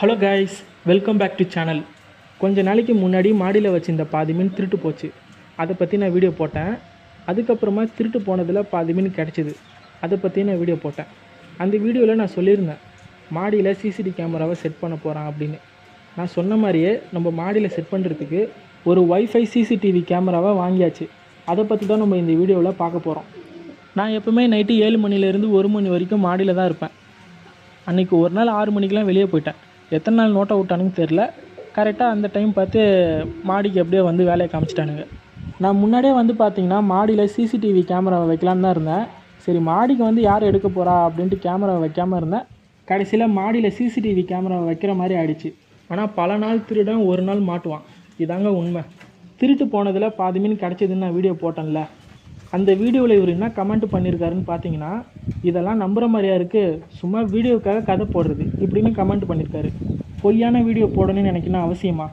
Hello guys welcome back to channel கொஞ்ச நாளைக்கு முன்னாடி மாடியில் வச்சுருந்த பாதி மீன் திருட்டு போச்சு. அதை பற்றி நான் வீடியோ போட்டேன். அதுக்கப்புறமா திருட்டு போனதில் பாதி மீன் கிடச்சிது. அதை பற்றி நான் வீடியோ போட்டேன். அந்த வீடியோவில் நான் சொல்லியிருந்தேன். மாடியில் சிசிடி கேமராவை செட் பண்ண போகிறான் அப்படின்னு. நான் சொன்ன மாதிரியே நம்ம மாடியில் செட் பண்ணுறதுக்கு ஒரு ஒய்ஃபை சிசிடிவி கேமராவை வாங்கியாச்சு. அதை பற்றி தான் நம்ம இந்த வீடியோவில் பார்க்க போகிறோம் நான் எப்போவுமே நைட்டு ஏழு மணிலேருந்து ஒரு மணி வரைக்கும் மாடியில் தான் இருப்பேன். அன்றைக்கி ஒரு நாள் ஆறு மணிக்கெலாம் வெளியே போயிட்டேன். எத்தனை நாள் நோட்டை விட்டானுங்க தெரில கரெக்டாக அந்த டைம் பார்த்து மாடிக்கு அப்படியே வந்து வேலையை காமிச்சிட்டானுங்க. நான் முன்னாடியே வந்து பார்த்தீங்கன்னா மாடியில் சிசிடிவி கேமரா வைக்கலான்னு தான் இருந்தேன். சரி மாடிக்கு வந்து யார் எடுக்க போகிறா அப்படின்ட்டு கேமரா வைக்காமல் இருந்தேன். கடைசியில் மாடியில் சிசிடிவி கேமரா வைக்கிற மாதிரி ஆயிடுச்சு. ஆனால் பல நாள் திருடன் ஒரு நாள் மாட்டுவான். இதாங்க உண்மை. திருட்டு போனதில் பாதி மீன் கிடச்சதுன்னு நான் வீடியோ போட்டேன்ல. அந்த வீடியோவில் இவர் என்ன கமெண்ட் பண்ணியிருக்காருன்னு பார்த்தீங்கன்னா இதெல்லாம் நம்புகிற மாதிரியா இருக்குது சும்மா வீடியோவுக்காக கதை போடுறது. இப்படின்னு கமெண்ட் பண்ணியிருக்காரு பொய்யான வீடியோ போடணும்னு எனக்கு என்ன அவசியமா?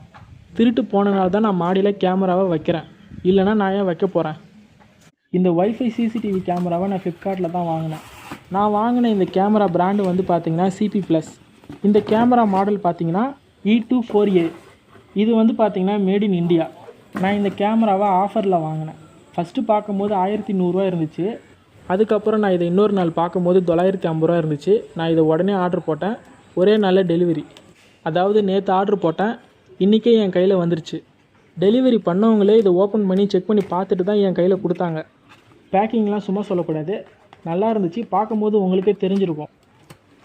திருட்டு போனனால தான் நான் மாடியில் கேமராவை வைக்கிறேன். இல்லைன்னா நான் ஏன் வைக்க போகிறேன் இந்த ஒய்ஃபை சிசிடிவி கேமராவை நான் ஃப்ளிப்கார்ட்டில் தான் வாங்கினேன். நான் வாங்கின இந்த கேமரா பிராண்டு வந்து பார்த்தீங்கன்னா சிபி ப்ளஸ் இந்த கேமரா மாடல் பார்த்தீங்கன்னா E e two four A இது வந்து பார்த்திங்கன்னா மேட் இன் இண்டியா நான் இந்த கேமராவை ஆஃபரில் வாங்கினேன். ஃபஸ்ட்டு பார்க்கும்போது ஆயிரத்தி நூறுரூவா இருந்துச்சு. அதுக்கப்புறம் நான் இதை இன்னொரு நாள் பார்க்கும்போது தொள்ளாயிரத்தி ஐம்பது ரூபா இருந்துச்சு. நான் இதை உடனே ஆர்டர் போட்டேன். ஒரே நாளில் டெலிவரி அதாவது நேற்று ஆர்டர் போட்டேன். இன்றைக்கே என் கையில் வந்துருச்சு. டெலிவரி பண்ணவங்களே இதை ஓப்பன் பண்ணி செக் பண்ணி பார்த்துட்டு தான் என் கையில் கொடுத்தாங்க. பேக்கிங்லாம் சும்மா சொல்லக்கூடாது. நல்லா இருந்துச்சு. பார்க்கும்போது உங்களுக்கே தெரிஞ்சிருக்கும்.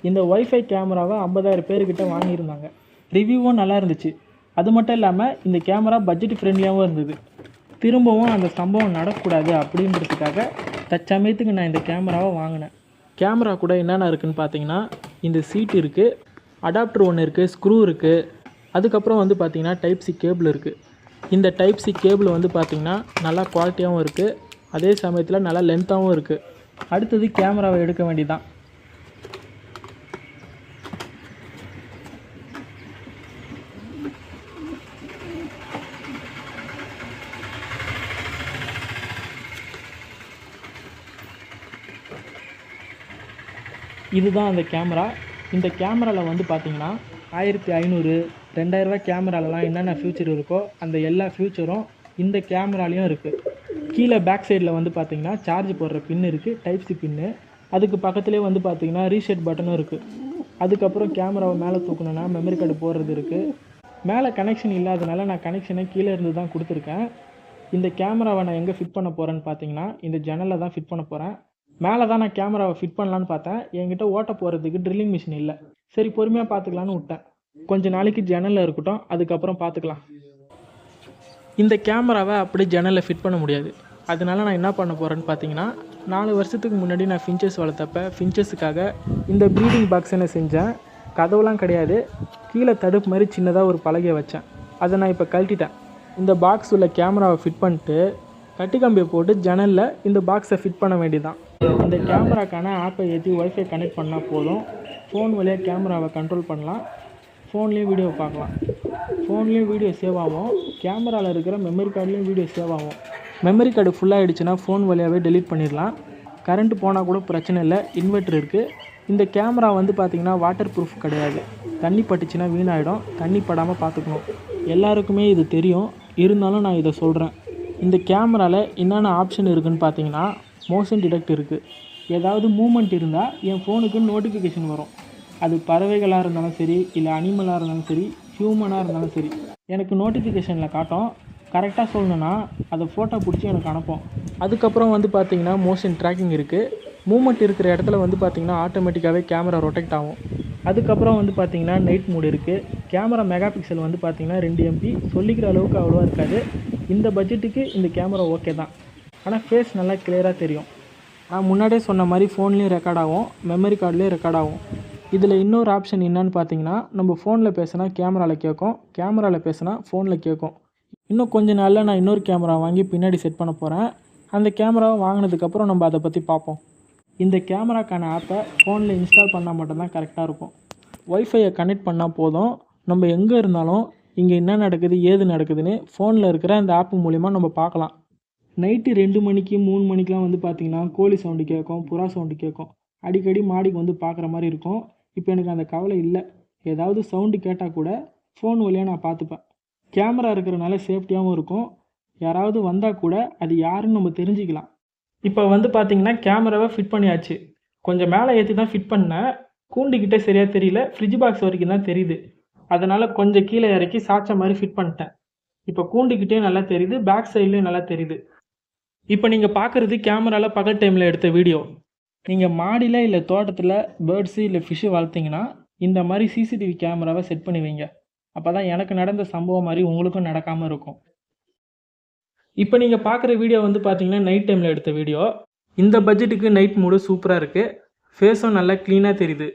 இந்த ஒய்ஃபை கேமராவை ஐம்பதாயிரம் பேர்கிட்ட வாங்கியிருந்தாங்க. ரிவ்யூவும் நல்லா இருந்துச்சு. அது மட்டும் இல்லாமல் இந்த கேமரா பட்ஜெட் ஃப்ரெண்ட்லியாகவும் இருந்தது. திரும்பவும் அந்த சம்பவம் நடக்கக்கூடாது அப்படின்றதுக்காக தற்சமயத்துக்கு நான் இந்த கேமராவை வாங்கினேன். கேமரா கூட என்னென்ன இருக்குதுன்னு பார்த்தீங்கன்னா இந்த சீட் இருக்குது அடாப்டர் ஒன்று இருக்குது ஸ்க்ரூ இருக்குது அதுக்கப்புறம் வந்து பார்த்திங்கன்னா டைப் சி கேபிள் இருக்குது இந்த டைப் சி கேபிள் வந்து பார்த்திங்கன்னா நல்லா குவாலிட்டியாகவும் இருக்குது அதே சமயத்தில் நல்லா லென்த்தாகவும் இருக்குது அடுத்தது கேமராவை எடுக்க வேண்டியதான் இதுதான் அந்த கேமரா. இந்த கேமராவில் வந்து பார்த்தீங்கன்னா ஆயிரத்தி ஐநூறு ரெண்டாயிரரூவா கேமராலலாம் என்னென்ன ஃபியூச்சர் இருக்கோ அந்த எல்லா ஃபியூச்சரும் இந்த கேமராலேயும் இருக்குது கீழே பேக் சைடில் வந்து பார்த்தீங்கன்னா சார்ஜ் போடுற பின்னு இருக்குது டைப் சி பின்னு அதுக்கு பக்கத்துலேயே வந்து பார்த்தீங்கன்னா ரீசெட் பட்டனும் இருக்குது அதுக்கப்புறம் கேமராவை மேலே தூக்கணுன்னா மெமரி கார்டு போடுறது இருக்குது மேலே கனெக்ஷன் இல்லாதனால நான் கனெக்ஷனை கீழே இருந்து தான் கொடுத்துருக்கேன். இந்த கேமராவை நான் எங்கே ஃபிட் பண்ண போகிறேன்னு பார்த்தீங்கன்னா இந்த ஜன்னலில் தான் ஃபிட் பண்ண போகிறேன் மேலே தான் நான் கேமராவை ஃபிட் பண்ணலான்னு பார்த்தேன். என்கிட்ட ஓட்ட போகிறதுக்கு ட்ரில்லிங் மிஷின் இல்லை. சரி பொறுமையாக பார்த்துக்கலான்னு விட்டேன். கொஞ்ச நாளைக்கு ஜன்னலில் இருக்கட்டும் அதுக்கப்புறம் பார்த்துக்கலாம். இந்த கேமராவை அப்படி ஜன்னலில் ஃபிட் பண்ண முடியாது. அதனால நான் என்ன பண்ண போகிறேன்னு பார்த்தீங்கன்னா நாலு வருஷத்துக்கு முன்னாடி நான் ஃபின்ச்சஸ் வளர்த்தப்ப ஃபின்ச்சஸுக்காக இந்த ப்ரீடிங் பாக்ஸை நான் செஞ்சேன். கதவுலாம் கிடையாது. கீழே தடுப்பு மாதிரி சின்னதாக ஒரு பலகையை வச்சேன். அதை நான் இப்போ கழட்டிட்டேன். இந்த பாக்ஸ் உள்ள கேமராவை ஃபிட் பண்ணிட்டு கட்டு கம்பியை போட்டு ஜன்னலில் இந்த பாக்ஸை ஃபிட் பண்ண வேண்டியதான் இந்த கேமராக்கான ஆப்பை ஏற்றி ஒய்ஃபை கனெக்ட் பண்ணால் போதும். ஃபோன் வழியாக கேமராவை கண்ட்ரோல் பண்ணலாம். ஃபோன்லேயும் வீடியோ பார்க்கலாம். ஃபோன்லேயும் வீடியோ சேவ் ஆகும். கேமராவில் இருக்கிற மெமரி கார்டுலேயும் வீடியோ சேவ் ஆகும். மெமரி கார்டு ஃபுல்லாகிடுச்சுன்னா ஃபோன் வழியாகவே டெலீட் பண்ணிடலாம். கரண்ட் போனால் கூட பிரச்சனை இல்லை. இன்வெர்ட்டர் இருக்குது இந்த கேமரா வந்து பார்த்திங்கன்னா வாட்டர் ப்ரூஃப் கிடையாது. தண்ணி பட்டுச்சுன்னா வீணாயிடும். தண்ணி படாமல் பார்த்துக்கணும் எல்லாருக்குமே இது தெரியும். இருந்தாலும் நான் இதை சொல்கிறேன் இந்த கேமராவில் என்னென்ன ஆப்ஷன் இருக்குதுன்னு பார்த்தீங்கன்னா மோஷன் டிடெக்ட் இருக்குது ஏதாவது மூமெண்ட் இருந்தால் என் ஃபோனுக்கு நோட்டிஃபிகேஷன் வரும். அது பறவைகளாக இருந்தாலும் சரி இல்லை அனிமலாக இருந்தாலும் சரி ஹியூமனாக இருந்தாலும் சரி. எனக்கு நோட்டிஃபிகேஷனில் காட்டும். கரெக்டாக சொல்லணுன்னா அதை ஃபோட்டோ பிடிச்சி எனக்கு அனுப்பும். அதுக்கப்புறம் வந்து பார்த்திங்கன்னா மோஷன் ட்ராக்கிங் இருக்குது மூமெண்ட் இருக்கிற இடத்துல வந்து பார்த்திங்கன்னா ஆட்டோமேட்டிக்காகவே கேமரா ரொட்டெக்ட் ஆகும். அதுக்கப்புறம் வந்து பார்த்திங்கன்னா நைட் மூடு இருக்குது கேமரா மெகா பிக்சல் வந்து பார்த்திங்கன்னா ரெண்டு எம்பி சொல்லிக்கிற அளவுக்கு அவ்வளோவா இருக்காது. இந்த பட்ஜெட்டுக்கு இந்த கேமரா ஓகே தான். ஆனால் ஃபேஸ் நல்லா கிளியராக தெரியும். நான் முன்னாடியே சொன்ன மாதிரி ஃபோன்லேயும் ரெக்கார்ட் ஆகும் மெமரி கார்ட்லேயும் ரெக்கார்ட் ஆகும். இதில் இன்னொரு ஆப்ஷன் என்னன்னு பார்த்தீங்கன்னா நம்ம ஃபோனில் பேசினா கேமராவில் கேட்கும் கேமராவில் பேசினா ஃபோனில் கேட்கும். இன்னும் கொஞ்ச நாளில் நான் இன்னொரு கேமரா வாங்கி பின்னாடி செட் பண்ண போகிறேன் அந்த கேமராவை வாங்கினதுக்கப்புறம் நம்ம அதை பற்றி பார்ப்போம் இந்த கேமராக்கான ஆப்பை ஃபோனில் இன்ஸ்டால் பண்ணால் மட்டும்தான் கரெக்டாக இருக்கும். ஒய்ஃபையை கனெக்ட் பண்ணால் போதும். நம்ம எங்கே இருந்தாலும் இங்கே என்ன நடக்குது ஏது நடக்குதுன்னு ஃபோனில் இருக்கிற அந்த ஆப் மூலிமா நம்ம பார்க்கலாம். நைட்டு ரெண்டு மணிக்கு மூணு மணிக்கெலாம் வந்து பார்த்திங்கன்னா கோழி சவுண்டு கேட்கும் புறா சவுண்டு கேட்கும். அடிக்கடி மாடிக்கு வந்து பார்க்குற மாதிரி இருக்கும். இப்போ எனக்கு அந்த கவலை இல்லை. ஏதாவது சவுண்டு கேட்டால் கூட ஃபோன் வழியாக நான் பார்த்துப்பேன். கேமரா இருக்கிறனால சேஃப்டியாகவும் இருக்கும். யாராவது வந்தால் கூட அது யாருன்னு நம்ம தெரிஞ்சுக்கலாம். இப்போ வந்து பார்த்தீங்கன்னா கேமராவை ஃபிட் பண்ணியாச்சு. கொஞ்சம் மேலே ஏற்றி தான் ஃபிட் பண்ணேன். கூண்டுக்கிட்டே சரியாக தெரியல. ஃப்ரிட்ஜ் பாக்ஸ் வரைக்கும் தான் தெரியுது. அதனால் கொஞ்சம் கீழே இறக்கி சாய்ச்ச மாதிரி ஃபிட் பண்ணிட்டேன். இப்போ கூண்டுக்கிட்டே நல்லா தெரியுது பேக் சைட்லேயும் நல்லா தெரியுது. இப்போ நீங்கள் பார்க்குறது கேமராவில் பகல் டைமில் எடுத்த வீடியோ. நீங்கள் மாடியில் இல்லை தோட்டத்தில் பேர்ட்ஸு இல்லை ஃபிஷ்ஷு வளர்த்தீங்கன்னா இந்த மாதிரி சிசிடிவி கேமராவை செட் பண்ணி வைங்க. அப்போ தான் எனக்கு நடந்த சம்பவம் மாதிரி உங்களுக்கும் நடக்காமல் இருக்கும். இப்போ நீங்கள் பார்க்குற வீடியோ வந்து பார்த்தீங்கன்னா நைட் டைமில் எடுத்த வீடியோ. இந்த பட்ஜெட்டுக்கு நைட் மூடு சூப்பராக இருக்குது ஃபேஸும் நல்லா க்ளீனாக தெரியுது.